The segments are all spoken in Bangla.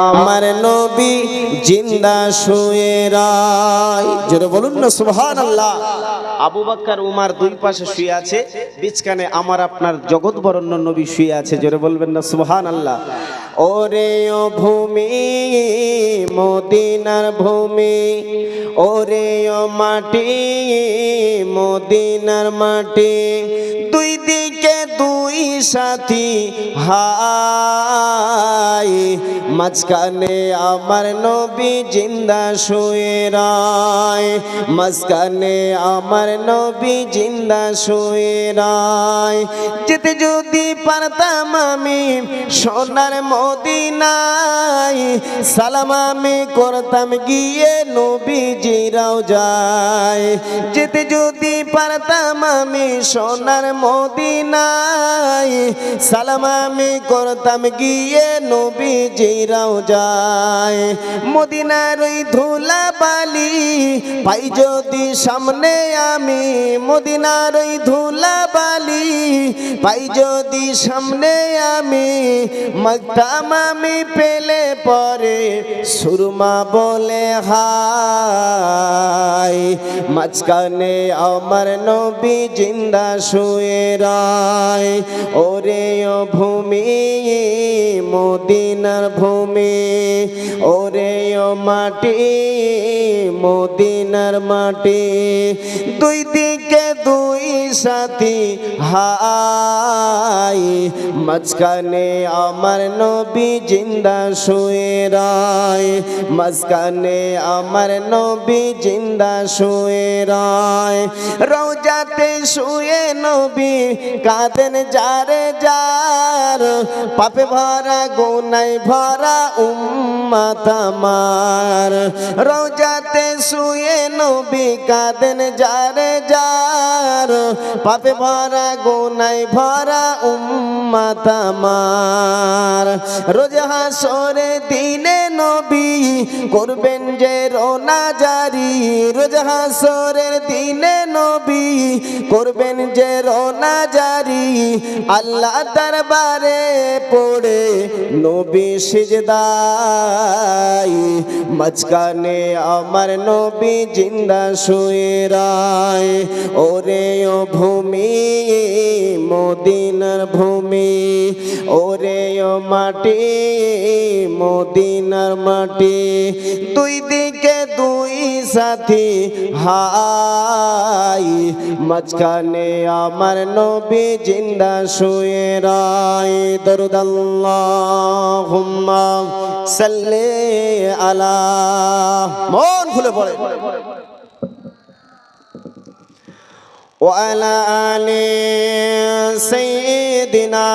আমার নবী জিন্দা শুয়ে রায়। জোরে বলুন না সুহান আল্লাহ আবু বাক্কার উমার দুই পাশে শুয়ে আছে বিচকানে আমার আপনার জগৎ বরণ্য নবী শুয়ে আছে, জোরে বলবেন না সুহান আল্লাহ ওরে ও ভূমি, মদিনার ভূমি। ওরে ও মাটি, মদিনার মাটি। দুই দিকে দুই সাথী, হাই। মাঝখানে আমার নবী জিন্দা শুয়ে রায়। মাঝখানে আমার নবী জিন্দা শুয়ে রায়। যেতে যদি পারতাম আমি সোনার মদিনায় সালাম আমি করতাম, গিয়ে নবীজি রাও যায় যেতে যদি পারতাম আমি সোনার মদিনায়, সালাম আমি করতাম, গিয়ে নবীজি রাও যায় মদিনার ওই ধুলা বালি পাই যদি সামনে আমি মদিনার ওই ধুলা বালি পাই যদি সামনে আমি মগতাম আমি পেলে পরে সুরমা বলে, হাই, মাঝখানে আমার নবী জিন্দা শুয়ে রায়, ওরে ভূমি মদিনার ভূমি। ওরে ও মাটি, মদিনার মাটি। দুই দিকে দুই সাথী হাই। মাঝখানে আমার নবী জিন্দা শুয়ে রায়। মাঝখানে আমার নবী জিন্দা শুয়ে রায়। রোজাতে শুয়ে নবী কাঁদেন যারে যার। পাপে ভরা গুনাই ভরা উম্মাত রোজাতে শুয়ে নবী কাঁদেন যারে যার। পাপে ভরা গুনাই ভরা উম্মাত আমার। রোজ হাসরে দিনে নবী করবেন যে রোনা জারি। রোজ হাসরের দিনে নবী করবেন যে রোনা জারি। আল্লাহ দরবারে পড়ে নবী সিজদাই, মাঝখানে আমার নবী জিন্দা শুয়ে রায়। ওরে ও ভূমি, মদিনার ভূমি, ওরে ও মাটি, মদিনার মাটি। দুই দিকে দুই সাথী হাই, মাঝখানে আমার নবী জিন্দা শুয়ে রায়। দরুদ আল্লাহুম্মা সাল্লি আলা মন খুলে পড়ে وعلى آل سيدنا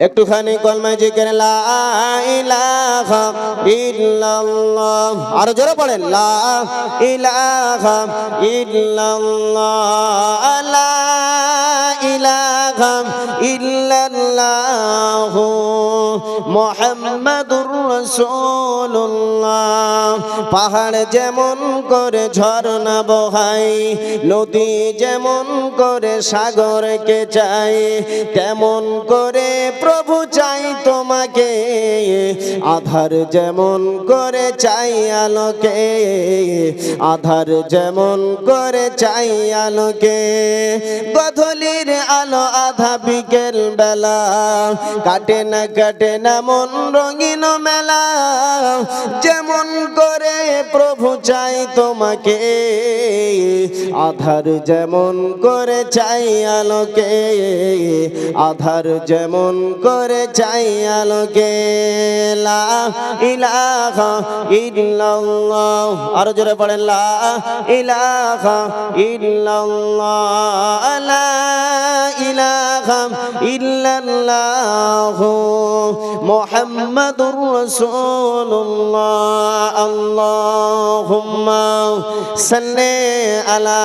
একটুখানি কলমায় জিকের লা ইলাহা ইল্লাল্লাহ আরো জোরে পড়েন লা ইলাহা ইল্লাল্লাহ লা ইলাহা ইল্লাল্লাহ মোহাম্মদুর রসুল্লাহ পাহাড় যেমন করে ঝর্ণা বহাই, নদী যেমন করে সাগরকে চাই, তেমন করে প্রভু চাই তোমাকে। আধার যেমন করে চাই আলোকে, আধার যেমন করে চাই আলোকে। গধলির আলো আধা বিকেল বেলা, কাটে না কাটে না মন রঙিন মেলা। যেমন করে প্রভু চাই তোমাকে, আধার যেমন করে চাই আলোকে, আধার যেমন করে চাই আলোকে। লা ইলাহা ইল্লাল্লাহ আরো জোরে পড়েন লা ইলাহা ইল্লাল্লাহ লা ইলাহা ইল্লাল্লাহ মুহাম্মাদুর রাসূলুল্লাহ আল্লাহুম্মা সাল্লি আলা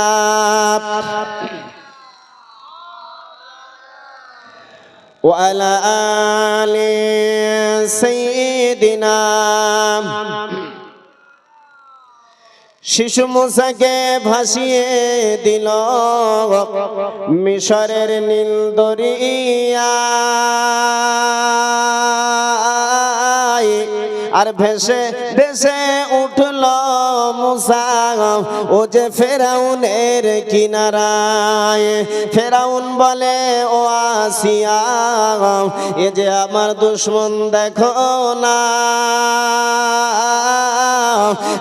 وعلى آل দিনাম শিশু মুসাকে ভাসিয়ে দিল মিশরের নীল দরিয়া। আর ভেসে ভেসে উঠল মুসা ও যে ফেরাউনের কিনারায়। ফেরাউন বলে, ও আসিয়া, এ যে আমার দুশ্মন দেখো না।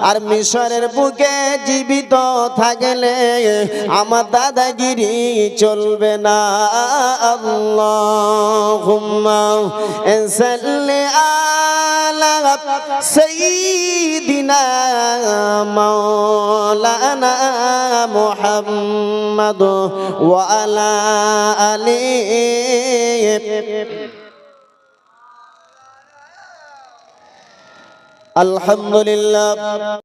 আর মিশরের বুকে জীবিত থাকলে আমার দাদাগিরি চলবে না। আল্লাহুম্মা সাল্লি আলা সাইয়্যিদিনা মাওলানা মুহাম্মদ ওয়া আলি আলিহি আলহামদুলিল্লাহ।